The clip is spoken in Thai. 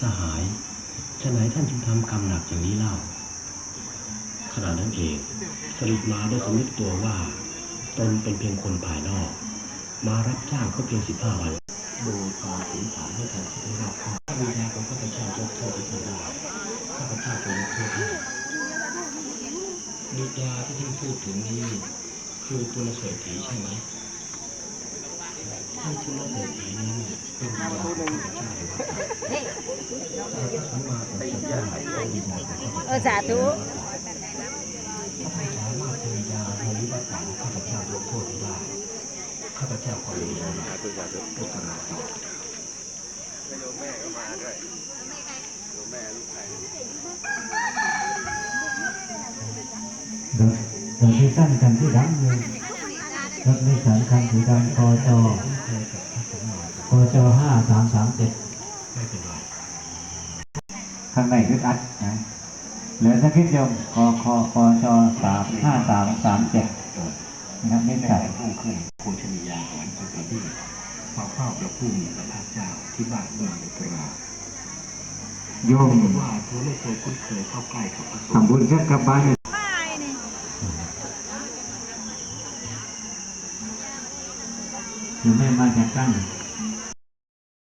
สหายฉะไหนท่านจึงทำกรรมหนักอย่างนี้เล่า ขณะนั้นเองสลิดมาได้สำนึกตัวว่า ตนเป็นเพียงคนภายนอก มารับจ้างก็เพียงสิบห้าวันดูตาถึงฐานให้ทันคิดให้รอบคอบถ้าวิญญาณของข้าพเจ้ายกโทษให้ท่านได้ข้าพเจ้าจะยกโทษให้บิดาที่ท่านพูดถึงนี้คือตุลเศรษฐีใช่ไหมท่านตุลเศรษฐีนี้เป็นบิดาของข้าพเจ้าหรือว่า พระสัมมาสัมพุเจ้าเป็นบิดาของข้าพเจ้าเออสาธุถ้าท่านสามารถจะมียาในวิบัติของข้าพเจ้ายกโทษให้ได้าพเจ้าขอเรียนด้วยกันที่สั้นคันที่ดำอยู่รถไม่สันคันสีดำกจเคยกับพระสัมมาสัมพุทธกจห้าสามสามเจ็ดไม่เป็นไร ข้างในคืออัดนะเหลือสักนิดเดียวกคกจสามห้าสามสามเจ็ดนะครับไม่ใส่ผู้ขึ้นโภชนียาหารสุขที่มาเฝ้าพระผู้มีพระภาคเจ้าที่บ้านเมืองอุตราโยมว่าเธอไม่เคยคุ้นเคยเข้าใกล้กับพระสงฆ์ทำบุญสักกลับบ้านหรือไม่มาจากตั้ง